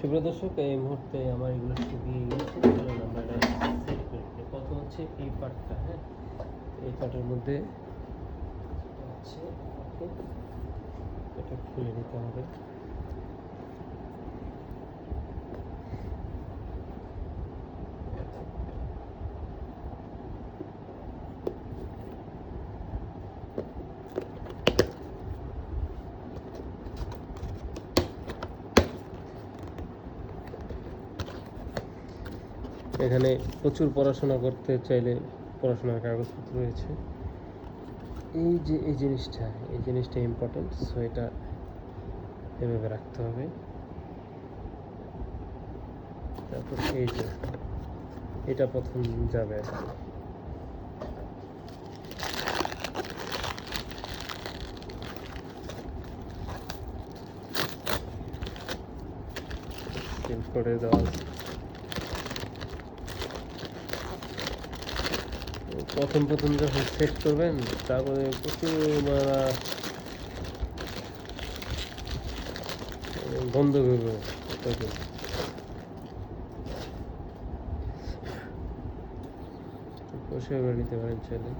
সুপ্রিয় দর্শক, এই মুহূর্তে আমার এগুলো শুকিয়ে গিয়েছে, চলুন এটা সেট করে। কত হচ্ছে এই পার্টটা হ্যাঁ এই পার্টের মধ্যে হচ্ছে এটা খুলে নিতে হবে এখানে প্রচুর পড়াশোনা করতে চাইলে পড়াশোনার কাগজপত্র রয়েছে। এই যে, এই জিনিসটা এই জিনিসটা ইম্পর্টেন্ট সো এটা এভাবে রাখতে হবে। তারপর এই যে, এটা প্রথম যাবে আর। করে দেওয়া প্রথম প্রথম যখন সেট করবেন, তারপরে প্রচুর মারা বন্ধ করবে। তখন করে নিতে পারেন চাইলে।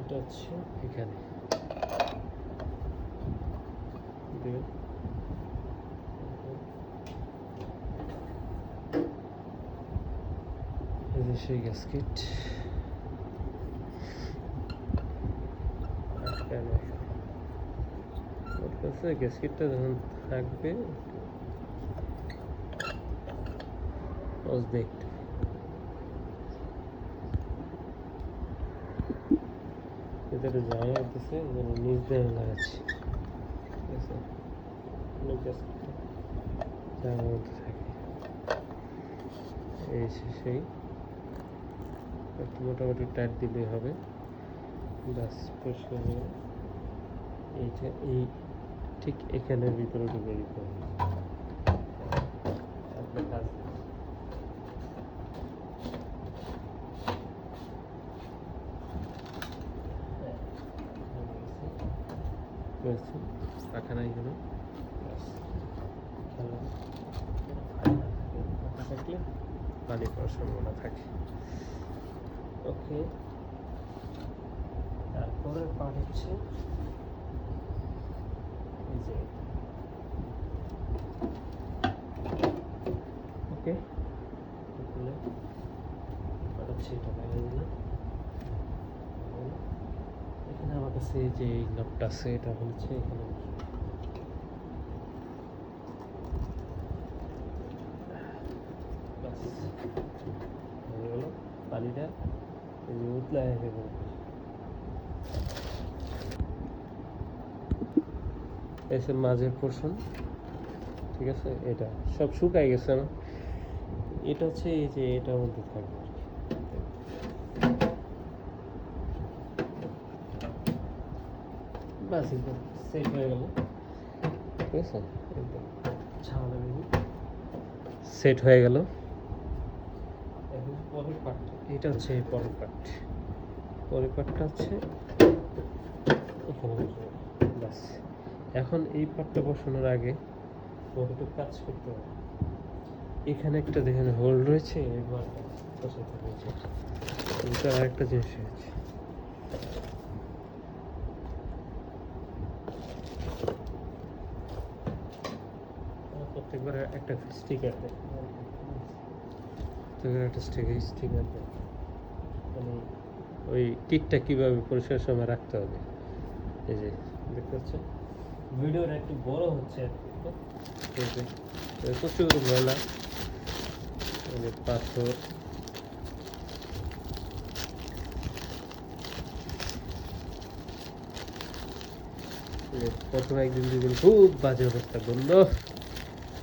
এটা হচ্ছে এখানে দেবেন এই যে সেই গ্যাসকেট ওর যখন থাকবে পজ দে একটু ভিতরে জায়গা যেন নিচ দিয়ে ঠিক আছে? মধ্যে থাকে। এই সেই। একটু মোটামুটি টাইট দিলেই হবে। ব্যাস পরিষ্কার হয়ে। এইটা, এই ঠিক এখানের ভিতরে ঢুকে দিতে হবে। রাখা নাই এখানে। থাকে। ওকে। তারপরের পার্ট হচ্ছে এই যে ওকে। পার্ট হচ্ছে এটা বাইরে দিলাম এখানে আমার কাছে যে এই নটটা আছে, এটা হচ্ছে এখানে। পানিটা এই যে উতলা গেল এসে মাঝের পোর্শন ঠিক আছে? এটা সব শুকাই গেছে না? এটা হচ্ছে এই যে এটার মধ্যে থাকবে বাস একদম সেট হয়ে গেল। ঠিক আছে? একদম। সেট হয়ে গেল। পরের পার্টটা এটা হচ্ছে পরের পার্ট পরের পার্টটা হচ্ছে এখানে। ব্যাস। এখন এই পার্টটা বসানোর আগে তোমাকে কাজ করতে হবে? এখানে একটা দেখেন হোল রয়েছে বারটা বসাতে রয়েছে জিনিস রয়েছে। প্রত্যেকবার একটা স্টিকার দেয়। প্রত্যেকবার একটা স্টিকার স্টিকার দেয় মানে ওই কিটটা কীভাবে পরিষ্কার সময় রাখতে হবে? এই যে, দেখতে পাচ্ছেন? ভিডিওটা একটু বড় হচ্ছে প্রচুর এই যে পাথর। প্রথম একদিন দুদিন খুব বাজে অবস্থা গন্ধ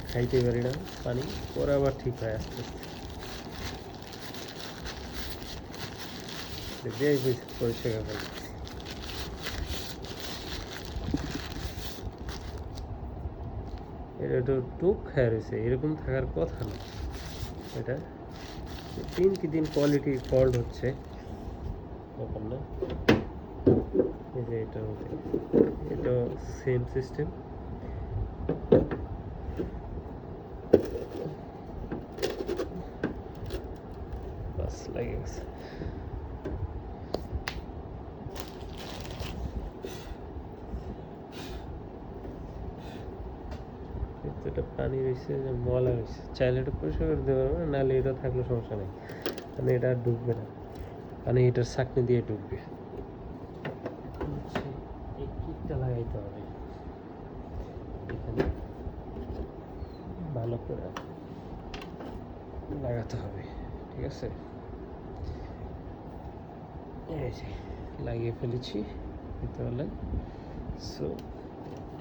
খাইতে পারি না, পানি, পরে আবার ঠিক হয় আস্তে আস্তে। যেই পরিষ্কার করে এটা একটু টুক খায় রয়েছে এরকম থাকার কথা না। এটা তিন কি দিন কোয়ালিটি ফল্ট হচ্ছে। ব্যাপার না। মধ্যে এটাও সেম সিস্টেম বাস লাগে গেছে এটা পানি রয়েছে, যে ময়লা রয়েছে। চাইলে এটা পরিষ্কার করে দিতে পারবে না নাহলে এটা থাকলে সমস্যা নেই। মানে এটা আর ঢুকবে না। মানে এটার চাকনি দিয়ে এই কিটটা লাগাইতে হবে। ভালো করে লাগাতে হবে, ঠিক আছে? লাগিয়ে ফেলেছি তাহলে সো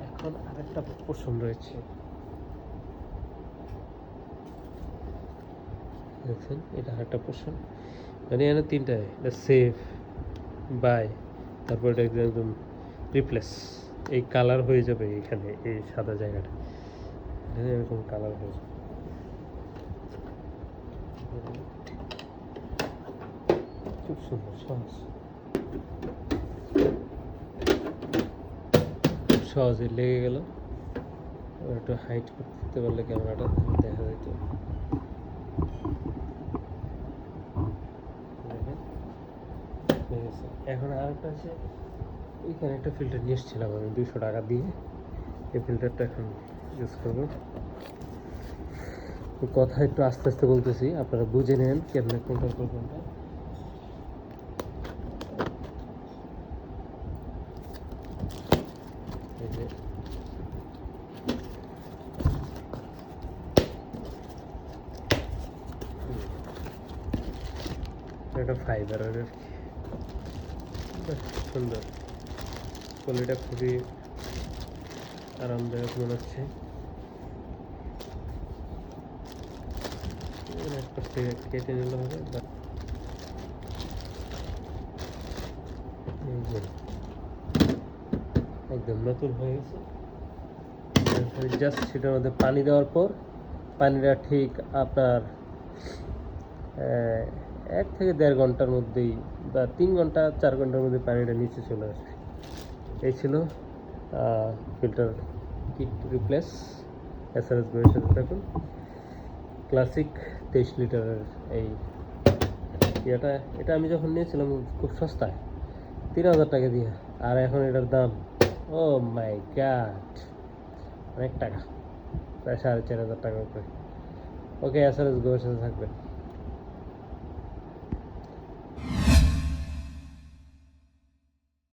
এখন আরেকটা পোষণ রয়েছে। দেখছেন, এটা আরেকটা পোষণ মানে এখানে তিনটা এটা সেভ বাই তারপর এটা একদম রিপ্লেস এই কালার হয়ে যাবে এখানে, এই সাদা জায়গাটা। এখানে এরকম কালার হয়ে যাবে। খুব সুন্দর, সহজ। খুব সহজে লেগে গেল। একটু হাইট করতে পারলে ক্যামেরাটা দেখা যেত দেখেন, হয়ে গেছে। এখন আরেকটা আছে ওইখানে একটা ফিল্টার নিয়ে এসেছিলাম আমি দুশো টাকা দিয়ে। এই ফিল্টারটা এখন ইউজ করব। কথা একটু আস্তে আস্তে বলতেছি, আপনারা বুঝে নেন কেমনে কোনটা কোনটা এটা। ফাইবারের বেশ সুন্দর কোয়ালিটা খুবই আরামদায়ক মনে হচ্ছে। কেটে নিলে হবে একদম নতুন হয়ে গেছে। জাস্ট সেটার মধ্যে পানি দেওয়ার পর, পানিটা ঠিক আপনার এক থেকে দেড় ঘণ্টার মধ্যেই বা তিন ঘণ্টা, চার ঘণ্টার মধ্যে পানিটা নিচে চলে আসবে এই ছিল filter kit replace S R S বইয়ের সাথে থাকুন। ক্লাসিক তেইশ লিটারের এই ইয়েটা, এটা আমি যখন নিয়েছিলাম খুব সস্তায়, তিন হাজার টাকা দিয়ে, আর এখন এটার দাম, ও মাই গাড, অনেক টাকা, প্রায় সাড়ে চার হাজার টাকা উপরে ওকে এস আর এস বইয়ের সাথে থাকবেন।